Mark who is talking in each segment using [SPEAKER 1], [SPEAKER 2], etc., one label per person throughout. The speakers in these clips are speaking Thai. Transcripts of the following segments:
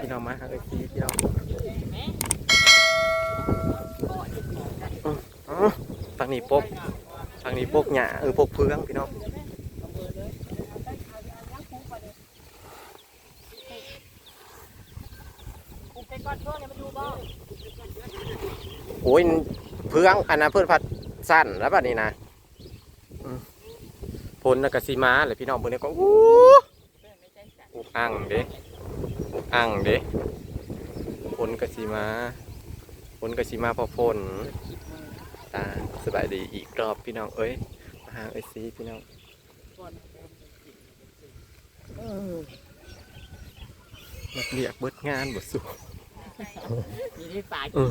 [SPEAKER 1] พี่น้องมาหาไอ้ซีพี่น้องอืมอ๋อทางนี้ปกทางนี้ปกหญ้าเออปกเพื่องพี่น้องโอ้ยเพื่องอันนั้นเพื่อนพัดสั้นแล้วบัดนี้นะพลนักสีมาเลยพี่น้องเพื่อนก็อู้อุกอังเด้ อุกอังเด้พลกสีมาพลกสีมาพอพลตาสบายดีอีกรอบพี่น้องเอ้ยมาหาเอ้ยซีพี่น้องนักเรียกเบิดงานบทสู้
[SPEAKER 2] มีที่ปาก
[SPEAKER 1] เออ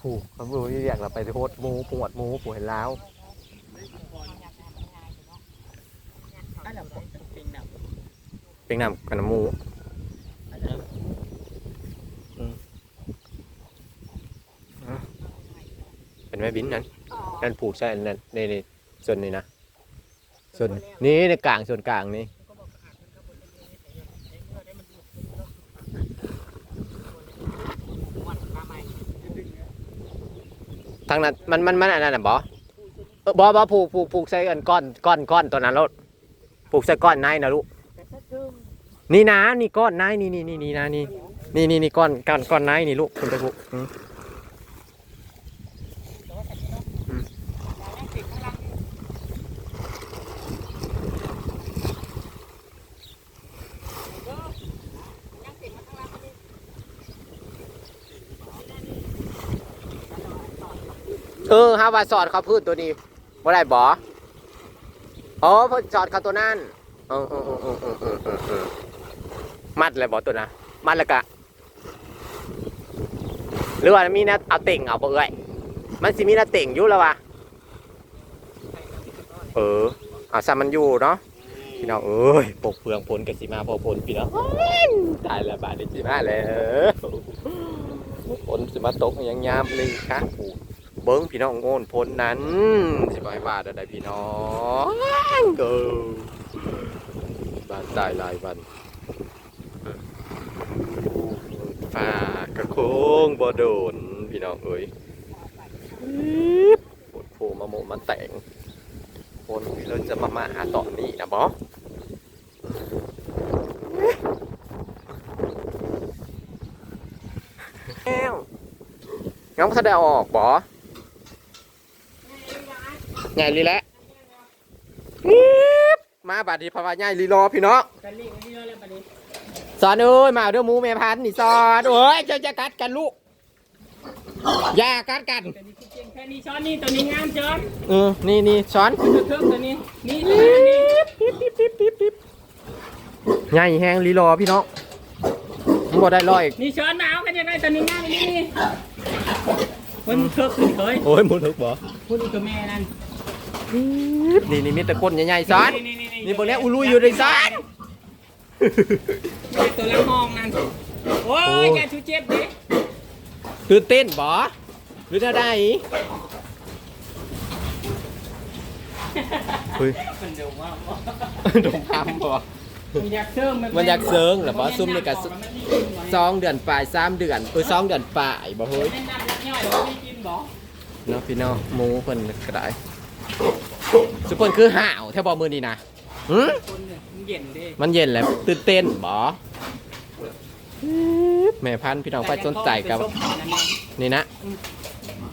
[SPEAKER 1] ผูกคำรู้ที่เรียกเราไปโทษหมูปวดหมูปวดล้าว
[SPEAKER 2] อันนั้นเป็นหนัง
[SPEAKER 1] เป็นน้ำกันำหมู
[SPEAKER 2] อันนั้น
[SPEAKER 1] เป็นแม่บินนั้นนั่นผูกใช่นั่นในในส่วนนี้นะส่วนนี้ในกลางส่วนกลางนี่ทางนั้นมันมันมันอันนั้นน่ะบอเออบอบอผูกผูกผูกใส่อันก้อนก้อนก้อนตัวนั้นแล้วผูกใส่ก้อนในนะลูก
[SPEAKER 2] แต่ถ้าถึง
[SPEAKER 1] นี่นะนี่ก้อนในนี่นี่นี่นี่นะนี่นี่นี่นี่ก้อนก้อนก้อนในนี่ลูกคุณไปผูก เออฮาวาสอดเขาพืชตัวนี้ว่าไรบออ๋อพอสอดเขาตัวนั่นมัดเลยบอตัวนะมัดละกะหรือว่ามีนะเอาเต่งเอาเปื่อยมันสิมีนะเต่งอยู่แล้ววะเออเอาซามันอยู่เนาะพี่น้องเอ้ยปกเปลืองผลกสิมาพอผลพี่น้องตายละบาทได้สิมาแล้วผลสิมาตกอย่างยามเลยครับ เบิ้งพี่น้องโงนพ้นนั้นสิบายบาทอะไรพี่น้องเออบานตายหลายวันฝากระโค้งบ่โดนพี่น้องเอ้ยปวดโผมาโมมาแต่งคนเราจะมามาหาต่อนี่นะบอแก้วงั้นก็แสดงออกบอ ใหญ่ลีแหละอี๊บมาบาดดีพาวาใหญ่ลีรอพี่เนาะ
[SPEAKER 2] กันเรียกนี่เรื่องประเด็น
[SPEAKER 1] สอนเอ้ยมาเอาเด้อหมูแม่พันธุ์นี่สอนโอ้ยเจะจะกัดกันลูกอย่ากัดกัน
[SPEAKER 2] ตัวนี้เก่งแค่นี้ช้อนนี่ตัวนี้งามช้อน
[SPEAKER 1] เออนี่นี่ช้อน
[SPEAKER 2] ตัวเครื่องตัวนี้นี่ตัวนี้
[SPEAKER 1] ปิ๊บปิ๊บปิ๊บปิ๊บปิ๊บใหญ่แห้งลีรอพี่เนาะมันบ่ได้ร้อย
[SPEAKER 2] นี่ช้อนมาเอากันยังไงตัวนี้งามนี่นี่มันเครื่องขึ้นเคย
[SPEAKER 1] โอ้ยหมูถึกบ่
[SPEAKER 2] พูดอีกกับแม่นั่น
[SPEAKER 1] นี่นี่มีแต่ก้นใหญ่ๆช้อนนี่พวกเนี้ยอุลุยอยู่ในช้อน
[SPEAKER 2] ตัวละห้องนั่นโอ้ยแกชูเจ็บดิ
[SPEAKER 1] ตื่นเต้นบ่หรือจะได้เฮ้ย
[SPEAKER 2] มันเดี๋ยวว่า
[SPEAKER 1] ดงทำบ่
[SPEAKER 2] มันอยากเชิง
[SPEAKER 1] มันอยากเซิงเหรอบ่ซุ่มนี่ก็สองเดือนปลายสามเดือนเออสองเดือนปลายบ่เฮ้ย
[SPEAKER 2] เล่นน้ำย่อยเราไม่กินบ่
[SPEAKER 1] เนาะพี่น้องหมูเพิ่นก็ได้ สุกคนคือห่าวแทบบ่มือนี่นะหืม
[SPEAKER 2] คนเนี่ยมันเย็นดิ
[SPEAKER 1] มันเย็นแล้วตื่นเต้นบ่แม่พันธุ์พี่น้องไปสนใจกับนี่นะ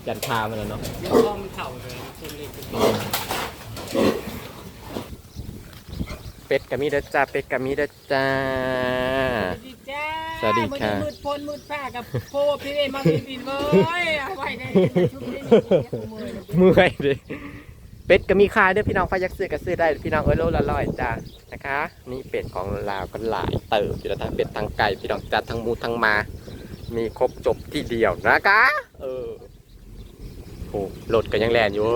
[SPEAKER 1] จันทามันแล้วเนาะ
[SPEAKER 2] พ่อมันเข่าเลยคนเล็ก
[SPEAKER 1] เป็ดกะมีเด้อจ้า เป็ดกะมีเด้อจ้า
[SPEAKER 2] จ้า
[SPEAKER 1] สวัสดีค่ะ
[SPEAKER 2] มืดพลมืดผ้ากับโพพี่เอ็มมาบินบินเว้ยเอาไว้ได้ชุบได้มือ
[SPEAKER 1] เมื่อยดิ เป็ดก็มีขายเด้อพี่น้องใครอยากซื้อก็ซื้อได้พี่น้องเอ้ยโลละร้อยจ้านะคะ นี่เป็ดของลาวก็หลายเติบพี่น้องทั้งเป็ดทั้งไก่พี่น้องจัดทั้งมูทั้งมา มีครบจบที่เดียวนะคะเออโอ้รถก็ยังแล่นอยู่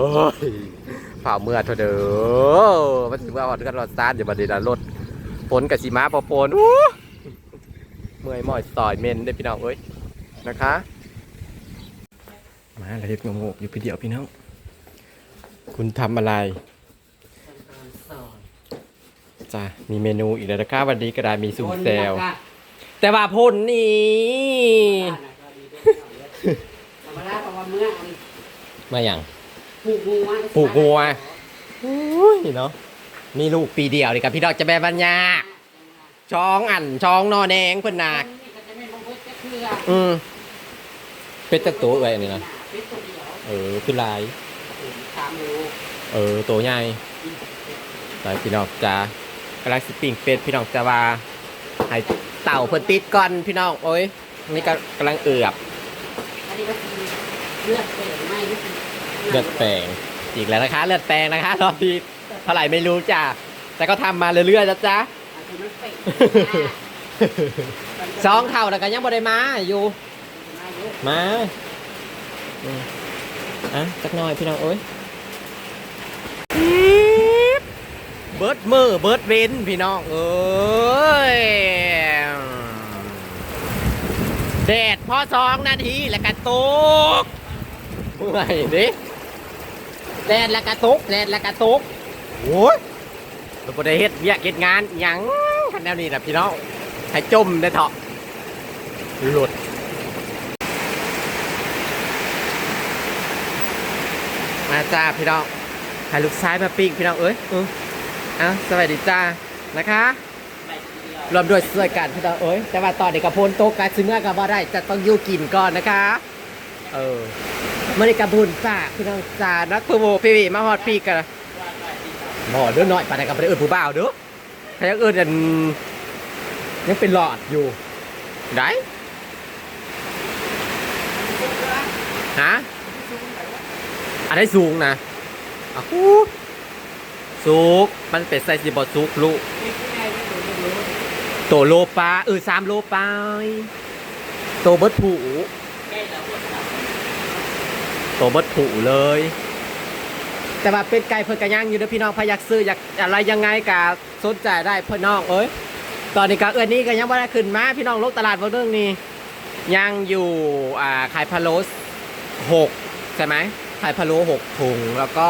[SPEAKER 1] ฝ่าเมื่อเถอะเด้อมันถึงว่าฮอดกันรถซานอย่ามาดีนะรถฝนกับสีมาพอฝนอู้เมื่อยมอยซอยเมนได้พี่น้องเอ้ยนะคะ มาเลยงงๆอยู่พี่เดียวพี่น้อง คุณทำอะไรจ้ะมีเมนูอีกแล้วนะครับวันนี้ก็ได้มีซุปแซวแต่ว่าพ่นนี่
[SPEAKER 3] ธรรมดาเพราะว่าเมื่ออัน
[SPEAKER 1] มาอย่าง
[SPEAKER 3] ปลูกงูอะ
[SPEAKER 1] ปลูกงัวโอ้ยเนาะมีลูกปีเดียวนี่กับพี่ดอกจะแบบบัญญาช้องอันช้องนอแดงเพิ่นนา
[SPEAKER 3] อันนี้ก็จะไม่บ่เบิดจะเคือ
[SPEAKER 1] อืมเป็ดจักตัวเอ้ยอันนี้นะ
[SPEAKER 3] เป็ดตัวเดียว
[SPEAKER 1] เออคือลาย
[SPEAKER 3] สาม โล
[SPEAKER 1] เออตัวใหญ่แต่พี่น้องจะกำลังสปริงเป็ดพี่น้องจะว่าให้เต่าเพิ่นติดก่อนพี่น้องโอ้ยนี่ก็กำลังเอือบ
[SPEAKER 3] อันนี้ก็คือเลือดเปลี่ยนไหมนี่คือ
[SPEAKER 1] เลือดแปลงอีกแล้วนะคะ เลือดแปลงนะคะรอบที่เท่าไหร่ไม่รู้จ้ะแต่ก็ทำมาเรื่อยๆนะจ๊ะ
[SPEAKER 3] อันนี้มันเปลี่ยน
[SPEAKER 1] สองเท่าแล้วก็ยังบ่ได้มาอยู่
[SPEAKER 3] มาเยอะ
[SPEAKER 1] มาอืมอะสักหน่อยพี่น้องเอ้ย เบิร์ดมือเบิร์ดเวนพี่น้องเอ้ยแดดพอสองนาทีแล้วก็ตกเมื่อยดิแดดแล้วก็ตกแดดแล้วก็ตกโอ้ยเราบ่ได้เฮ็ดเวียกเฮ็ดงานหยังคันแนวนี้นะพี่น้องให้จมได้เถอะหลุดมาจ้าพี่น้องถ่ายลูกซ้ายมาปิ้งพี่น้องเอ้ยเออ เอ้าสวัสดีจ้านะคะรวมด้วยช่วยกันพี่น้องเอ้ยแต่ว่าตอนนี้กับพลโตกการซื้อเมื่อกับว่าได้จะต้องอยู่กินก่อนนะคะ เออมื่อนี้กับบุญฝากพี่น้องจ้านักเพื่อโวพี่วีมาฮอดปีกันบ่เด้อหน่อยปานใดกับไปเอิญผู้บ่าวเด้อใครยังเอิญกันยังเป็นหลอดอยู่ได้ฮะอันนี้สูงนะอะฮู้ สูงมันเป็นไซส์บอสูงลูกโตโลปลาเออสามโลปลาโตเบิดผูโตเบิดผูเลย แต่ว่าเป็นไก่เพิ่นกระย่างอยู่เด้อพี่น้องพยากซื้ออยากอะไรยังไงกะสนใจได้เพื่อนน้องเอ้ยตอนนี้ก็เอื้อนนี้ก็ยังบ่ได้ขึ้นมาพี่น้องลกตลาดบ่เรื่องนี้ยังอยู่อ่าขายพะโล้หกใช่ไหมไข่พะโล้หกถุงแล้วก็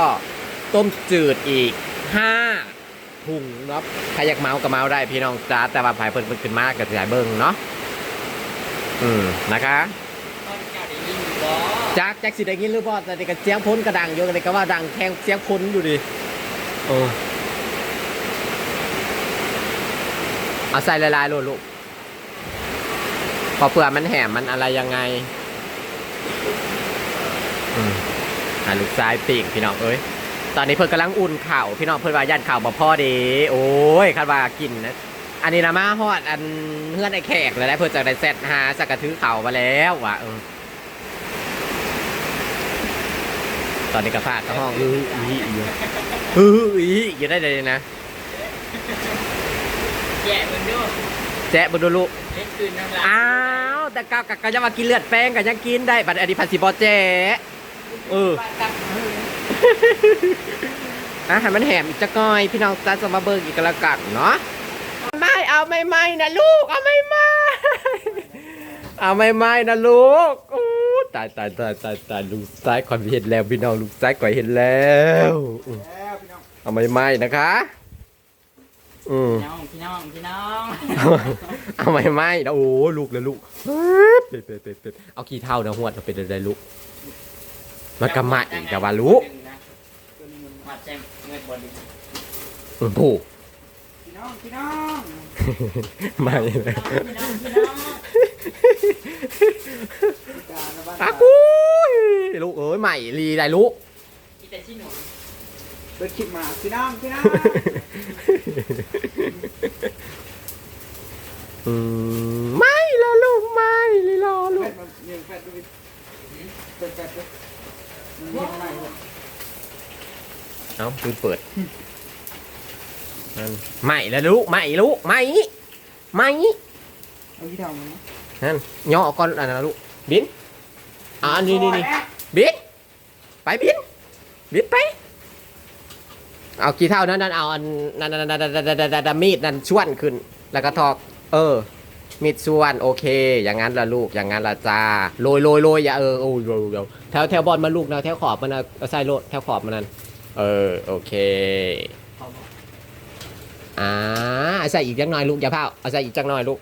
[SPEAKER 1] ต้มจืดอีก ห้าถุงเนาะใครอยากเมาก็เมาได้พี่น้องจ้าแต่ว่าภายเพิ่นเพิ่นขึ้นมากกับสายเบิ้งเนาะอืมนะคะ
[SPEAKER 2] ตอนเก่าได้ยินอยู่บ่
[SPEAKER 1] จากแจ็คสิได้ยินหรือเปล่าแต่เด็กเสียงพ้นกระดังอยู่แต่ก็ว่าดังแทงเสียงพ้นอยู่ดิโอ้เอาใส่ละลายโลดลูกพอเผื่อมันแหมมันอะไรยังไงอืมหาลูกซ้ายปีกพี่น้องเอ้ย ตอนนี้เพิ่นกำลังอุ่นข่าวพี่น้องเพิ่นว่าย่านข่าวบ่พอดีโอ้ยคาดว่ากินนะอันนี้นะมาฮอดอันเพื่อนไอ้แขกเลยนะเพิ่นจะได้เซตหาสักกระถือเข่ามาแล้วว่ะเออตอนนี้กระฟาดเข้าห้องอื้ออีอยู่อื้ออีอยู่ได้เลยนะ
[SPEAKER 2] แย่เบิ่งดู
[SPEAKER 1] แจ๊ะบ่ดูลูก
[SPEAKER 2] เล่นคืนน้ำลาย
[SPEAKER 1] อ้าวแต่กาวกก็จะมากินเลือดแป้งก็ยังกินได้บัดอันนี้พันสิบ่แจ๊เออ อะให้มันแหมอีกจะก้อยพี่น้องจ้าจะมาเบิกอีกกระกัดเนาะไม่เอาไม่ไม่นะลูกเอาไม่ไม่เอาไม่ไม่นะลูกอู้ตายตายตายตายตายลูกซ้ายก่อยเห็นแล้วพี่น้องลูกซ้ายก่อยเห็นแล้วอืมเอาไม่ไม่นะคะอืม
[SPEAKER 2] พี่น้องพี่น้องพี่น้อง
[SPEAKER 1] เอาไม่ไม่นะโอ้ลูกเลยลูกเป็ดเป็ดเป็ดเป็ดเอาขี้เท่านะหวดเอาเป็นอะไรลูกมันกระมาอีกแต่ว่าลูก
[SPEAKER 2] มา แจ้งเงินบอล
[SPEAKER 1] โอ้โห
[SPEAKER 2] พี่น้องพี่น้อง
[SPEAKER 1] ไม่เลย
[SPEAKER 2] พี่น้องพี่น้อง
[SPEAKER 1] อากุยลูกเอ้ยใหม่รีได้ลูก
[SPEAKER 2] อีแต่ชิหนู
[SPEAKER 4] เปิดคลิปมาพี่น้องพี่น้อง
[SPEAKER 1] อืมไม่ละลูกไม่เลยรอลู
[SPEAKER 4] แฟ
[SPEAKER 1] ก
[SPEAKER 4] ดมันยังแฟดดูดิเปิดแฟดดูมันยังไงวะ
[SPEAKER 1] เอ้าปืนเปิดนั่นไม่ละลูกไม่ลูกไม่ไม่
[SPEAKER 4] เอาที่ทำมันนะ
[SPEAKER 1] นั่นย่อก่อนอันนั้นนะลูกบินอ่านี่นี่นี่บินไปบินบินไปเอากี่เท่านั้นนั่นเอาอันนั่นนั่นนั่นนั่นนั่นนั่นนั่นมีดนั่นชวนขึ้น แล้วก็ทอก เออ มีดชวนโอเค อย่างนั้นละลูกอย่างนั้นละจ้าโรยโรยโรยอย่าเออโอ้ยโรยโรยแถวแถวบอลมาลูกนะแถวขอบมันนะเอาใส่โลดแถวขอบมันนั่น เออ โอเคอ่าเอาใส่อีกจังหน่อยลูกอย่าเผาเอาใส่อีกจังหน่อยลูก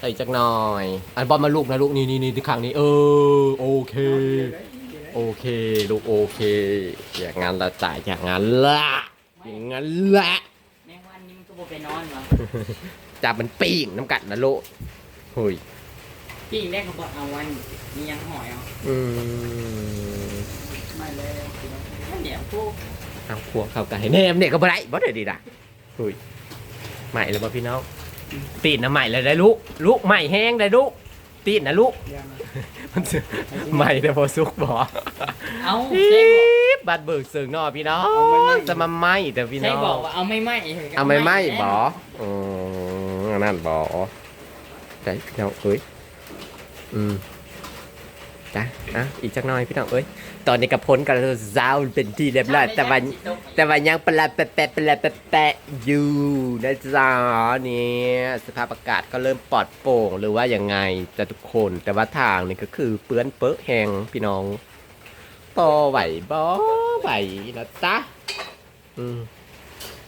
[SPEAKER 1] ใส่จักหน่อยอันบอลมาลูกนะลูกนี่นี่นี่ที่ข้างนี้ เออโอเค โอเค ลูกโอเค อย่างงั้นละจ่ายอย่างงั้นละอย่างงั้นละ
[SPEAKER 3] แมงวันนี้มันก็บ่ไปนอนเหรอ
[SPEAKER 1] จับมันปิ้งน้ำกัดนะลูกหุย
[SPEAKER 3] ปิ้งได้ก็บอกเอาวันมียังหอยเอา
[SPEAKER 1] อืม
[SPEAKER 3] ไม่เลยมัน เดี๋ยวพวก
[SPEAKER 1] เอาพวงเข้ากันให้แนมเนี่ยก็บ่ได้บ่ได้ดีด่ะหุยใหม่เลยป่ะพี่น้องตีนนะใหม่เลยได้ลูกลูกใหม่แห้งได้ลูกตีนนะลูก
[SPEAKER 4] ยัง
[SPEAKER 1] มันจะใหม่แต่พอสุกบ่
[SPEAKER 3] เอา
[SPEAKER 1] อี
[SPEAKER 3] ใช่บอก
[SPEAKER 1] บบัดเบิกเสิงนอพี่น้องจะมาไหมแต่พี่
[SPEAKER 3] ใช่
[SPEAKER 1] น้อง
[SPEAKER 3] บอกว่าเอาไม่ไหม
[SPEAKER 1] เอาไม่ไหมบ่อืมนั่นบ่ใจพี่น้องเอ้ยอืม จ้ะอะอีกจักหน่อยพี่น้องเอ้ยตอนนี้กับพ้นกันแล้วซาวเป็นที่เรียบร้อยแต่วันแต่ว่ายังประหลาดแปะแปะประหลาดแปะแปะอยู่นะจ๊ะเนี่ยสภาพอากาศก็เริ่มปลอดโปร่งหรือว่ายังไงจะทุกคนแต่ว่าทางนี่ก็คือเปื้อนเปื้อะแหงพี่น้องต่อไหวบ่ไหวนะจ๊ะอืม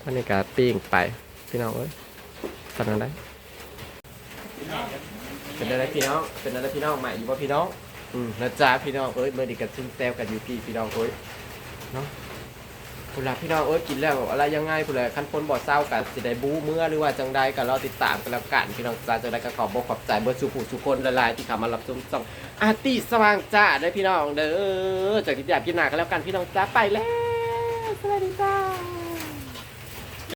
[SPEAKER 1] ท่านนี้ก็ปิ้งไปพี่น้องเอ้ยทำนั้นได้เป็นอะไรพี่น้องเป็นอะไรพี่น้องใหม่อยู่ป่ะพี่น้อง อืมนะจ๊ะพี่น้องเอ้ยเมื่อดีกันซึ่งแซวกันอยู่พี่พี่น้องเอ้ยผู้หลักพี่น้องเอ้ยกินแล้วอะไรยังไงผู้หลักขั้นพ้นบ่อเศร้ากับสิได้บู๊เมื่อหรือว่าจังใดก็รอติดตามกันแล้วกันพี่น้องจ้าจังใดก็ขอบอกขอบใจเบิร์สุผู้สุคนละลายที่ขามารับชมส่องอาร์ติสว่างจ้าได้พี่น้องเด้อจากที่อยากกินหนากันแล้วกันพี่น้องจ้าไปแล้วสวัสดีจ้า